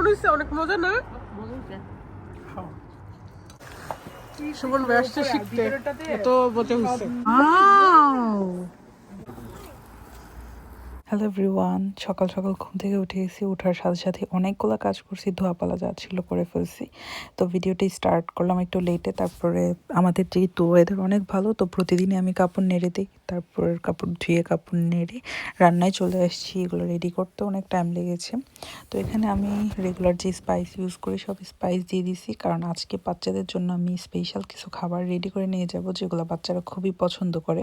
কেমন হয়েছে অনেক মজা না? সুমন ব্যস্ত আসছে শিখতে। তো বলতে হয়েছে হ্যালো এভরিওয়ান সকাল সকাল ঘুম থেকে উঠে গেছি ওঠার সাথে সাথে অনেকগুলো কাজ করছি, ধোয়াপালা যা ছিল করে ফেলছি। তো ভিডিওটি স্টার্ট করলাম একটু লেটে তারপরে আমাদের যেহেতু ওয়েদার অনেক ভালো, তো প্রতিদিনই আমি কাপড় নেড়ে দিই তারপর কাপড় ধুয়ে কাপড় নেড়ে রান্নায় চলে আসছি, এগুলো রেডি করতে অনেক টাইম লেগেছে। তো এখানে আমি রেগুলার যে স্পাইস ইউজ করি, সব স্পাইস দিয়ে দিছি, কারণ আজকে বাচ্চাদের জন্য আমি স্পেশাল কিছু খাবার রেডি করে নিয়ে যাব, যেগুলো বাচ্চারা খুবই পছন্দ করে।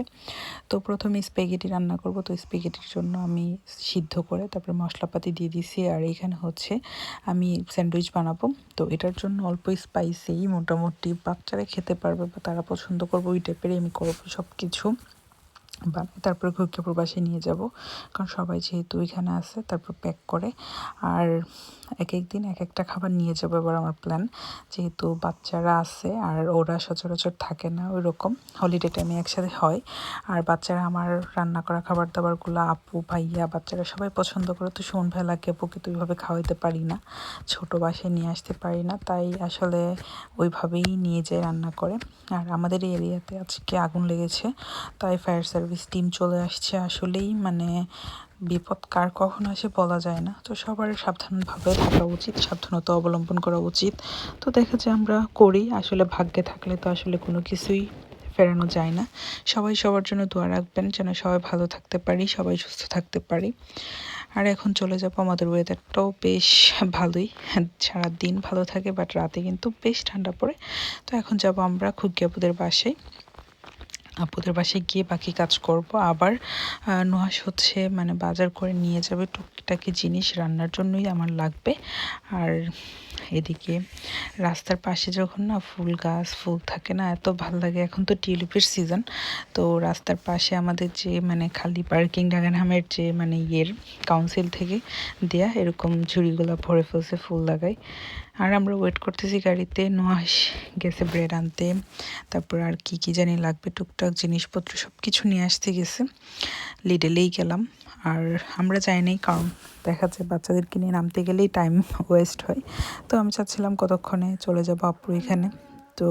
তো প্রথমে স্পেগেটি রান্না করব, তো স্পেগেটির জন্য আমি সিদ্ধ করে তারপরে মশলাপাতি দিয়ে দিছি আর এখানে হচ্ছে আমি স্যান্ডউইচ বানাবো। তো এটার জন্য অল্প স্পাইসি মোটামুটি বাচ্চারা খেতে পারবে বা তারা পছন্দ করবে, ওই টাইপের আমি করব সব কিছু তারপরে ঘুরকে প্রবাসে নিয়ে যাব। কারণ সবাই যেহেতু ওইখানে আছে, তারপর প্যাক করে। আর এক এক দিন এক একটা খাবার নিয়ে যাব এবার আমার প্ল্যান যেহেতু বাচ্চারা আছে আর ওরা সচরাচর থাকে না ওই রকম হলিডে টাইমে একসাথে হয়। আর বাচ্চারা আমার রান্না করা খাবার দাবারগুলো আপু, ভাইয়া, বাচ্চারা সবাই পছন্দ করে তো শোন ভেলাকে আপুকে তো ওইভাবে খাওয়াইতে পারি না। ছোট বাসায় নিয়ে আসতে পারি না, তাই আসলে ওইভাবেই নিয়ে যায় রান্না করে। আর আমাদের এই এরিয়াতে আজকে আগুন লেগেছে, তাই ফায়ার সার্ভিস টিম চলে আসছে আসলেই মানে বিপদ কার কখন আসে বলা যায় না। তো সবার সাবধানভাবে থাকা উচিত, সাবধানতা অবলম্বন করা উচিত। তো দেখা যায় আমরা করি, আসলে ভাগ্যে থাকলে তো আসলে কোনো কিছুই ফেরানো যায় না। সবাই সবার জন্য দোয়া রাখবেন, যেন সবাই ভালো থাকতে পারি, সবাই সুস্থ থাকতে পারি। আর এখন চলে যাব, আমাদের ওয়েদারটাও বেশ ভালোই। সারা দিন ভালো থাকে বাট রাতে কিন্তু বেশ ঠান্ডা পড়ে। তো এখন যাব আমরা খুগিয়াপুদের বাসায়। আপুদের বাসায় গিয়ে বাকি কাজ করব। আবার নুহাস হচ্ছে মানে বাজার করে নিয়ে যাবে টুকিটাকি জিনিস রান্নার জন্যই আমার লাগবে। আর এদিকে রাস্তার পাশে যখন না ফুল গাছ, ফুল থাকে না, এত ভালো লাগে। এখন তো টিউলিপের সিজন, তো রাস্তার পাশে আমাদের যে মানে খালি পার্কিং ডাগানহামের যে মানে ইয়ের কাউন্সিল থেকে দেয়া এরকম ঝুড়িগুলো ভরে ফেলছে, ফুল লাগাই আর আমরা ওয়েট করতেছি গাড়িতে। নোয়াস গেছে ব্রেড আনতে। তারপর আর কি কি জানি লাগবে, টুকটাক জিনিসপত্র সব কিছু নিয়ে আসতে গেছে। লিডেলেই গেলাম। আর আমরা যাই নাই, কারণ দেখা যায় বাচ্চাদেরকে নিয়ে নামতে গেলেই টাইম ওয়েস্ট হয়। তো আমি চাচ্ছিলাম কতক্ষণে চলে যাব আপু এখানে। তো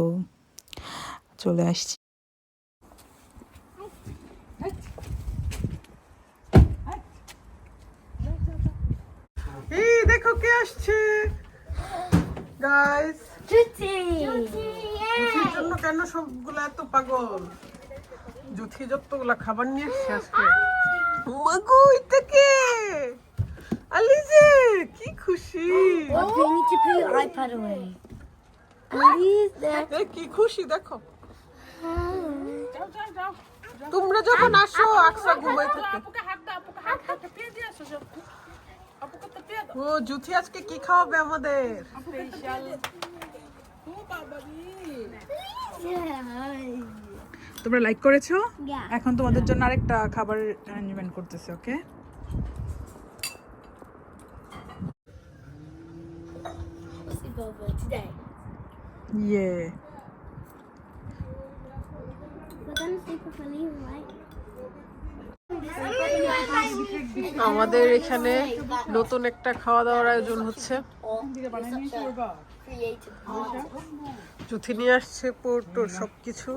চলে আসছি। দেখো কে আসছে। গাইস জুথির জন্য কেন সবগুলো এত পাগল? জুথি যতগুলা খাবার নিয়ে আসছে আজকে। মাগো এটা কে? আলিজে কি খুশি। your away. Please, কি খুশি দেখো। তোমরা যখন আসো আকসা ঘুমাই থাকে। ও জুথি আজকে কি খাওয়াবে আমাদের তোমরা লাইক করেছ এখন তোমাদের জন্য আরেকটা খাবার অ্যারেঞ্জমেন্ট করতেছে ওকে? ইয়ে We're gonna sleep with a leave, right? আমাদের এখানে নতুন একটা খাওয়া দাওয়ার আয়োজন হচ্ছে। জুথি নিয়ে আসছে পোর্টো সবকিছু।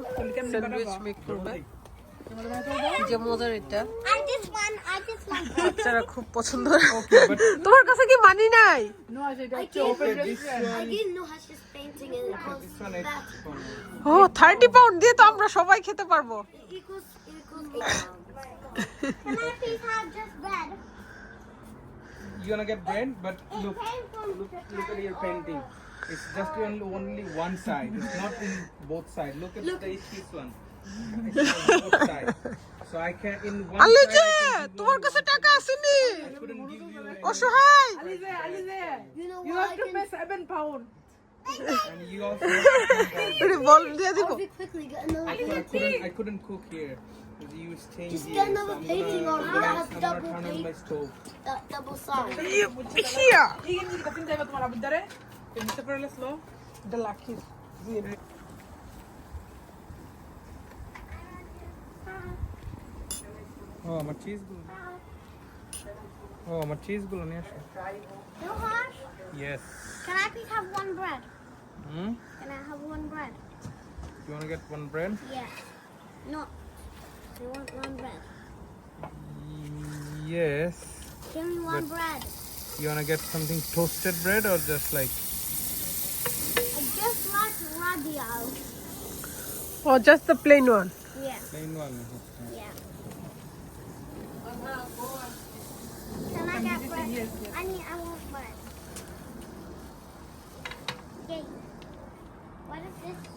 স্যান্ডউইচ মেক করবে। যে মজার এটা। I just want, I just want. বাচ্চারা খুব পছন্দ। তোমার কাছে কি মানি নাই? ও থার্টি পাউন্ড দিয়ে তো আমরা সবাই খেতে পারব। Can I please have just bread? You're gonna get bread, but look, came from look, look at your painting. It's just only, only one side. It's not in both sides. Look at the this one. It's on both sides. So I can in one Ali side যে I can give তোমার one- কাছে টাকা আসেনি I couldn't give you any, অসহায় You know what? I can seven pound and you also have to come এরে বল দিয়ে দিব I'll be quickly get another down. I couldn't, I couldn't cook here. because You were staying Just here, get so another I'm painting gonna, or I'm we'll gonna, have I'm gonna double turn on paint. my stove. that double side. হিয়া এই জিনিস cutting যাবে তোমার আবুদারে নিতে পারলে slow এটা lucky Oh, আমার চিজগুলো ও আমার চিজগুলো নিয়ে আসো No harsh. Yes. Can I please have one bread? Hmm? Can I have one bread? You wanna get one bread? Yes. No. I want one bread. Yes. Give me one But- bread. You wanna get something toasted bread or just like I just like radio. Or just the plain one. Yeah. plain one? Yeah. Can I get bread? I need. I want bread. What is this thing?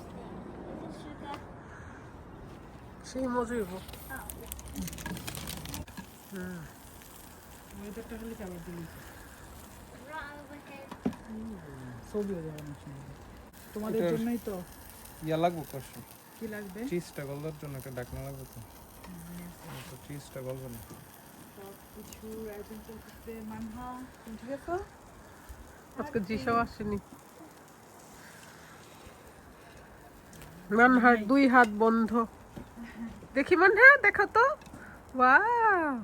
Is it. Sugar? তোমাদের এটার- জন্যই তো। ইয়া লাগবে কষ্ট কি লাগবে? চিজটা গলবার জন্য একটা ডাকনা লাগবে তো। তো চিজটা গলবে না। কিছু আয়োজন চলতেছে মানহা ঠিক আছো? আজকে জিসাও আসেনি। মানহার দুই হাত বন্ধ। দেখি মানহা দেখো তো। These?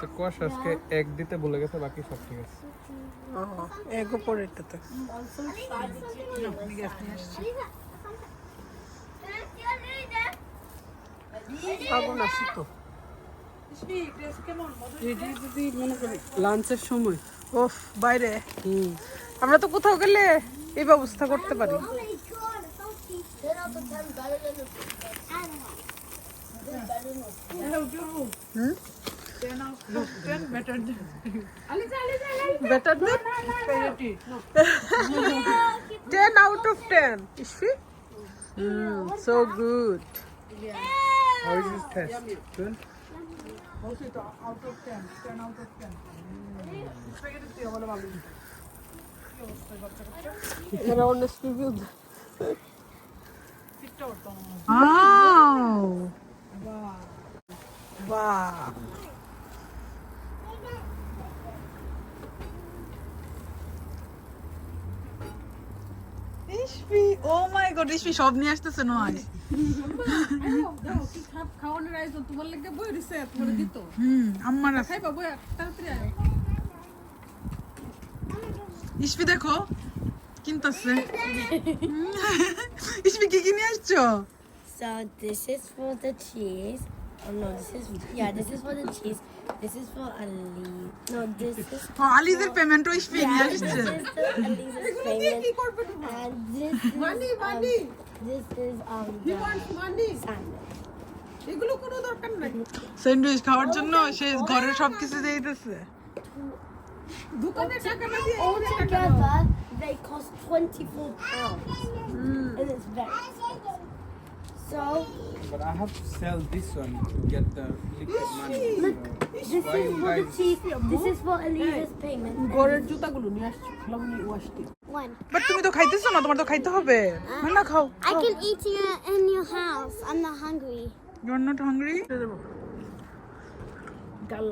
তো কোয়াশ আজকে এক দিতে ভুলে গেছে বাকি সব ঠিক আছে। এগ উপরে এটাতে আমি গ্যাস আগুন আছে তো এটি যদি মনে করি লাঞ্চের সময়। ওফ বাইরে। আমরা তো কোথাও গেলে এই ব্যবস্থা করতে পারি। Ten out of ten so good How is this test? Good? Out of ten ten out of ten spaghetti দিয়ে বলে ভালো এরা অন্য রিভিউ ফিটটা করতাম Wow! Wow! Isfi oh my god Isfi সব নিয়ে আসতেছে নয় আমার খাইবা বই তাড়াতাড়ি আয় ইসপি দেখো কিনতেছে ইসপি কি কি নিয়ে আসছো So this is for the cheese. Oh no, this is yeah, this is for the cheese. This is for Ali. No, this is for হ্যাঁ আলিজের পেমেন্টও ইসপি নিয়ে yeah, this is the Ali's payment. And this is Money, um, money. This is um He wants money. sandwich. এগুলো কোনো দরকার নাই sandwich খাওয়ার জন্য সে ঘরের সব কিছু দিয়ে দিতেছে দোকানে টাকা না দিয়ে All together, they cost twenty four pounds, and it's very expensive. So But I have to sell this one to get the liquid money. this is for the guys. This is for Ali's payment. ঘরের জুতাগুলো নিয়ে আসছি lovely ওয়াশটি One. But তুমি তো খাইতেছো না তোমার তো খাইতে হবে। না না খাও I can eat you in your house. I'm not hungry. You are not hungry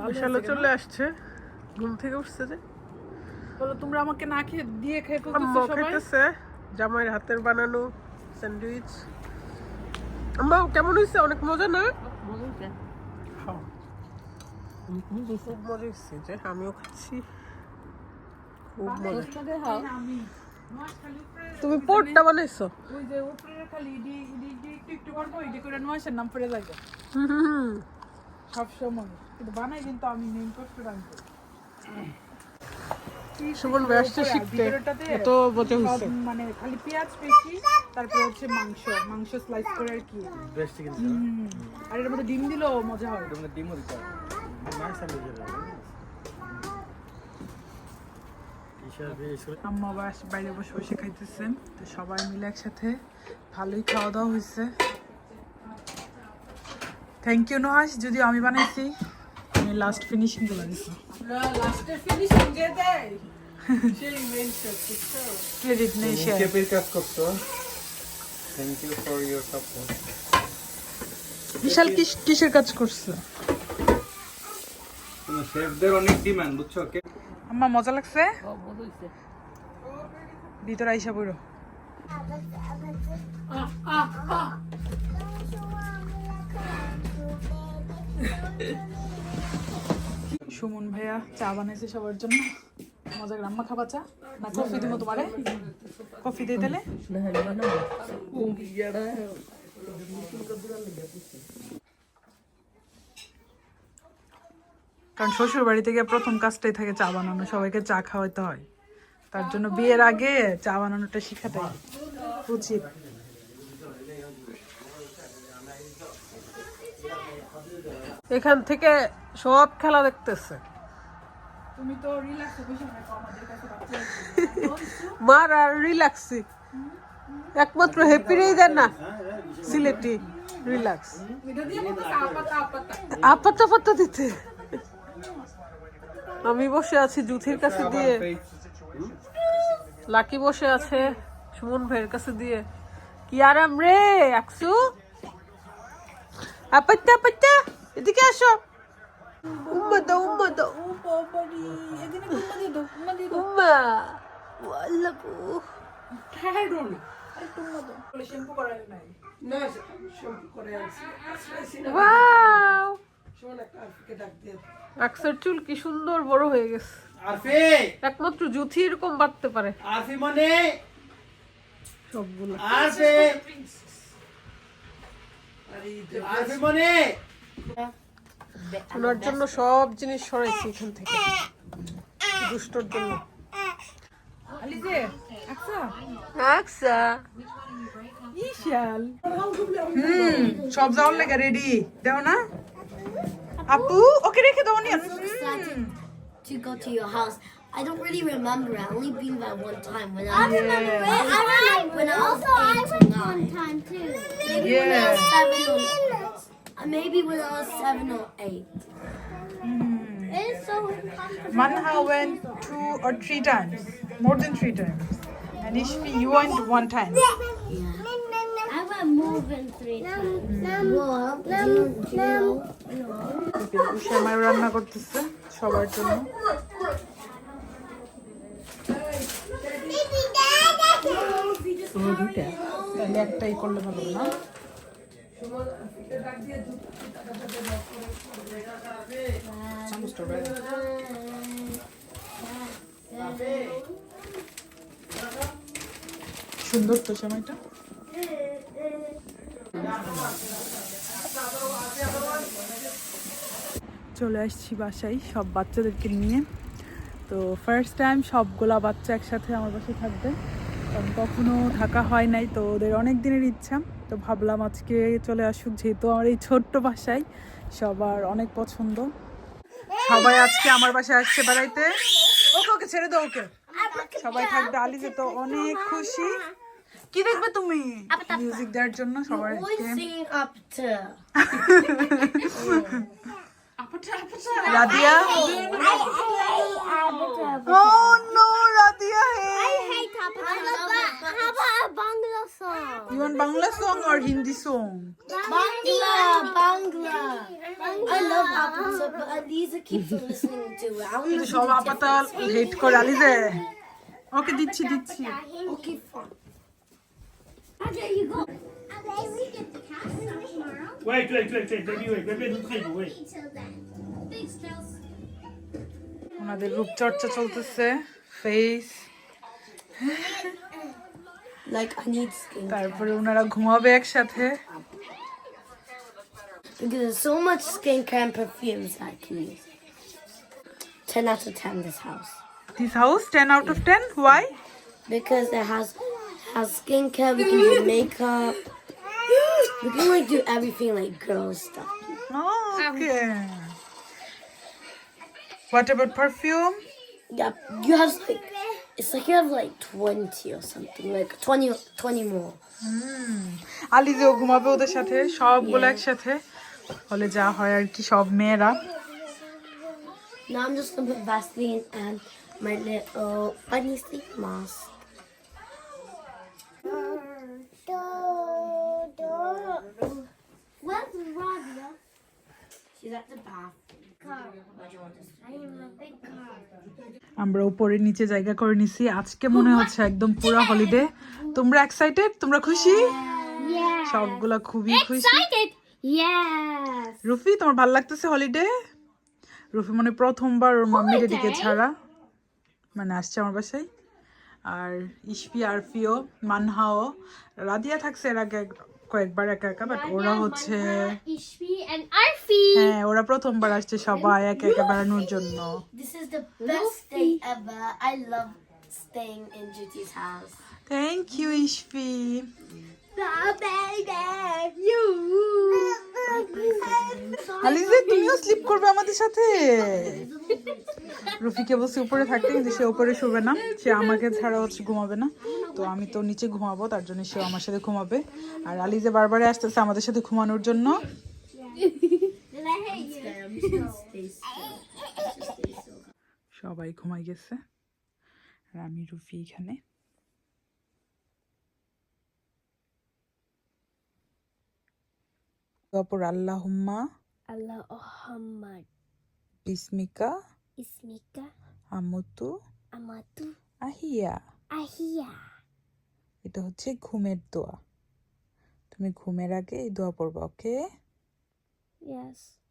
বিশালও চলে আসছে। ঘুম থেকে উঠছে যে। বলো তোমরা আমাকে না খেয়ে দিয়ে খেয়ে ফেলতেছো সবাই? খাইতেছে। জামাইয়ের হাতের বানানো স্যান্ডউইচ। আম্মা কেমন হয়েছে অনেক মজা না? হ্যাঁ। খুব মজা হচ্ছে যে আমিও খাচ্ছি। খুব তুমি পোর্টটা বানাইছো? ওই যে উপরে খালি ইডি ইডি ইডি একটু করব করে নয়সের নাম পড়ে যাবে সব সময় কিন্তু বানাই কিন্তু আমি মেইন করতে রাখব ভাই আসছে শিখতে। এত মজা মানে খালি পেঁয়াজ পেশি তারপরে হচ্ছে মাংস মাংস স্লাইস করে আর কি আর এর মধ্যে ডিম দিলেও মজা হয়। ডিমও দিতে। আম্মা বাস বাইরে বসে বসে খাইতেছেন তো সবাই মিলে একসাথে ভালোই খাওয়া দাওয়া হয়েছে থ্যাংক ইউ নোহাস যদিও আমি বানাইছি তুমি লাস্ট ফিনিশিংগুলো দিছো। ক্রেডিট নেই কাজ করছ thank you for your support Bishal kiss- কিসের কাজ করছ? শেফদের অনেক ডিমান্ড বুঝছ? কে আম্মা মজা লাগছে? ভিতরে আইসা বইরো সুমন ভাইয়া চা বানাইছে সবার জন্য। মজা গ্রাম্মা খাবা চা না কফি দিব তোমারে? কফি দিয়ে দিলে? কারণ শ্বশুর বাড়ি থেকে প্রথম কাজটাই থাকে চা বানানো সবাইকে চা খাওয়াইতে হয়। তার জন্য বিয়ের আগে চা বানানোটা শিখাতে উচিত। এখান থেকে সব খেলা দেখতেছে। তুমি তো রিল্যাক্স মার আর রিল্যাক্সি একমাত্র হ্যাপিরেই দেন না। সিলেটি রিল্যাক্স আপাতা। আপাতা দিতে। আমি বসে আছি জুথির কাছে দিয়ে। লাকি বসে আছে সুমন ভাইয়ের কাছে দিয়ে। কি আরাম রে আকসু? আপাত্তা আপাত্তা এদিকে আসো। উম্মা দাও উম্মা দাও। উম্মা ওয়াল্লাহু। শ্যাম্পু করাই নাই। না শ্যাম্পু করে আছি। ওয়াও। আকসার চুল কি সুন্দর বড় হয়ে গেছে। আরফি! একমাত্র জুথি এরকম বাড়তে পারে। আরফি মানে? সবগুলো। আরফি! আরফি মানে? ওনার জন্য সব জিনিস সরাইছি এখান থেকে। দুষ্টর জন্য। আলিজে আকসা? ইশাল। হুম সব যাওয়ার লেগে রেডি দেও না? আপু ওকে রেখে দাও নি excited to go to your house. I don't really remember. I only been there one time when I, I remember it. I remember when I was Also, I eight or went one nine. time too. Maybe when I was seven or uh, maybe when I was seven or eight. It's so uncomfortable. Manha went two or three times, more than three times. And Ishfi, you went one time. শ্যামাই রান্না করতেছে সবার জন্য। তাহলে একটাই করলে ভালো না? সুন্দর তো সময়টা চলে আসছি বাসায় সব বাচ্চাদেরকে নিয়ে। তো ফার্স্ট টাইম সবগুলা বাচ্চা একসাথে আমার বাসায় থাকবে। কারণ কখনো থাকা হয় নাই, তো ওদের অনেক দিনের ইচ্ছা। তো ভাবলাম আজকে চলে আসুক, যেহেতু আমার এই ছোট্ট বাসায় সবার অনেক পছন্দ। সবাই আজকে আমার বাসায় আসছে বেড়াইতে। ওকে ওকে ছেড়ে দাও ওকে। সবাই থাকবে আলিজে, তো অনেক খুশি। কি দেখবে তুমি? মিউজিক দেওয়ার জন্য সবার বাংলা সং আর হিন্দি সং সব আপাতাল হেট করে আলিজে ওকে দিচ্ছি দিচ্ছি। ওকে Okay, you go. Okay, we get the cat stuff tomorrow. Wait, wait, wait, wait, baby, wait, baby, don't hide, wait. Until then. Thanks, Kels. ওনাদের রূপচর্চা চলতেছে face Like, I need skin. তারপরে ওনারা ঘুমাবে একসাথে Because there's so much skincare and perfumes I can use. 10 out of 10 this house. This house ten out of ten why Because it has has skincare, we can do makeup. We can like do everything like girl stuff. Okay what about perfume Yeah, you have like it's like you have like 20 or something, like 20 20 more. আলিজেও ঘুমাবে ওদের সাথে সবগুলো একসাথে হলে যা হয় আর কি সব মেয়েরা Now I'm just gonna put Vaseline and my little bunny sleep mask. Where's Radia? She's at the bath. I am a big car. আমরা উপরে নিচে জায়গা করে নিছি। আজকে মনে হচ্ছে একদম পুরো হলিডে তোমরা এক্সাইটেড তোমরা খুশি? সবগুলা খুবই খুশি। রুফি তোমার ভালো লাগতেছে হলিডে রুফি মনে প্রথমবার ওর মাম্মি ডেডিকে ছাড়া। মানে আসছে আমার বাসায়। আর ইসপি আরফিও মানহাও রাদিয়া থাকছে এর আগে কয়েকবার একা একা বাট ওরা হচ্ছে. হ্যাঁ ওরা প্রথমবার আসছে সবাই একা একা বেড়ানোর জন্য This is the best day ever. I love staying in Judy's house. Thank you Isfi Alizeh তুমিও স্লিপ করবে আমাদের সাথে। রফিকে বলছি, উপরে থাকতে কিন্তু সে উপরে শুবে না। সে আমাকে ছাড়া হচ্ছে ঘুমাবে না। তো আমি তো নিচে ঘুমাবো, তার জন্য সে আমার সাথে ঘুমাবে। আর আলিজে বারবারে আসতেছে আমাদের সাথে ঘুমানোর জন্য. সবাই ঘুমাই গেছে। আর আমি রুফি এখানে। তারপর আল্লাহুম্মা। আল্লাহ Muhammad. বিস্মিকা ইসমিকা। আমতু। আমাতু। আহিয়া। আহিয়া। এটা হচ্ছে ঘুমের দোয়া। তুমি ঘুমের আগে এই দোয়া পড়বা ওকে? Yes.